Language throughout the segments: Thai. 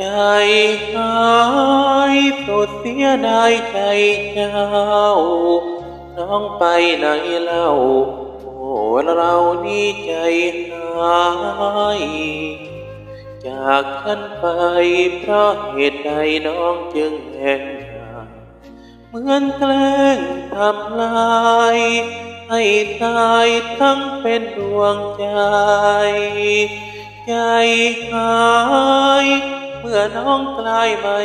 ใจหายสุดเสียดายใจเจ้า น้องไปไหนเล่า โอ้เรานี่ใจหาย จากฉันไปเพราะเหตุใดน้องจึงแห่งหายเหมือนแกล้งทำลาย ให้ตายทั้งเป็นดวงใจ ใจหายเมื่อน้องกลายไม่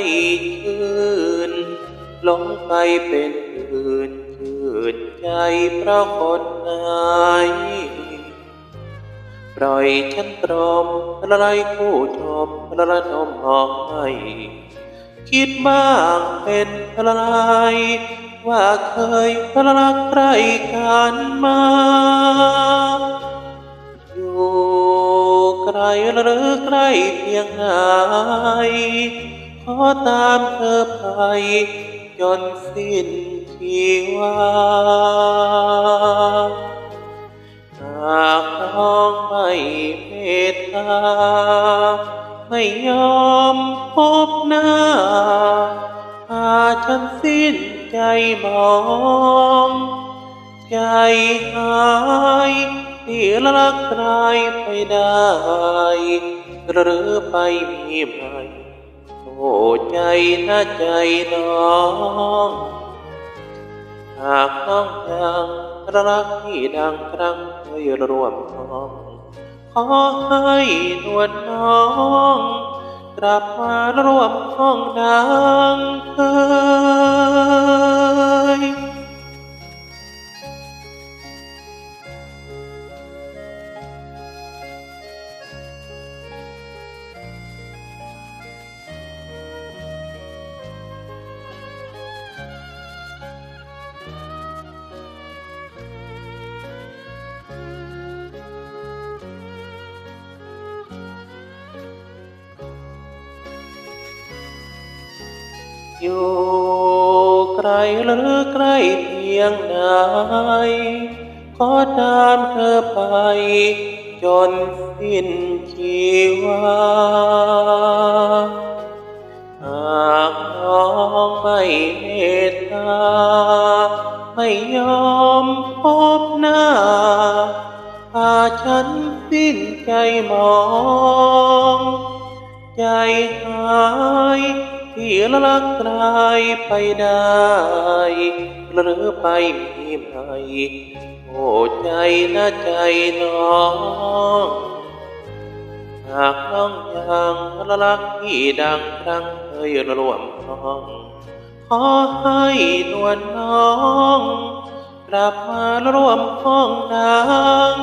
ชื่นหลงไปเป็นอื่นชื่นใจเพราะคนไหน ปล่อยฉันตรมละลายคู่ชมละละนมหอมให้คิดบ้างเป็นอะไรว่าเคยรักใครกันมา อยู่ไกลหรือใกล้เพียงไหนขอตามเธอไปจนสิ้นชีวาหา องไม่เมตตา ไม่ยอมพบหน้าพาฉันสิ้นใจมอง ใจหายที่รักตายไปได้ หรือไปมีใหม่โอ้ใจนะใจน้อง หากต้องยังรักที่ดังครั้งเคยร่วมท้องขอให้นวลน้องกลับมาร่วมห้องดังเคย อยู่ไกลหรือใกล้เพียงไหนขอตามเธอไป จนสิ้นชีวาหากน้องไม่เมตตา ไม่ยอมพบหน้าพาฉันสิ้นใจมอง ใจหาย ที่รักกลายไปได้หรือไปมีใหม่โอ้ใจนะใจน้องหากน้องยังรักที่ดังครั้งเคยร่วมท้อง ขอให้นวลน้องกลับมาร่วมห้องดัง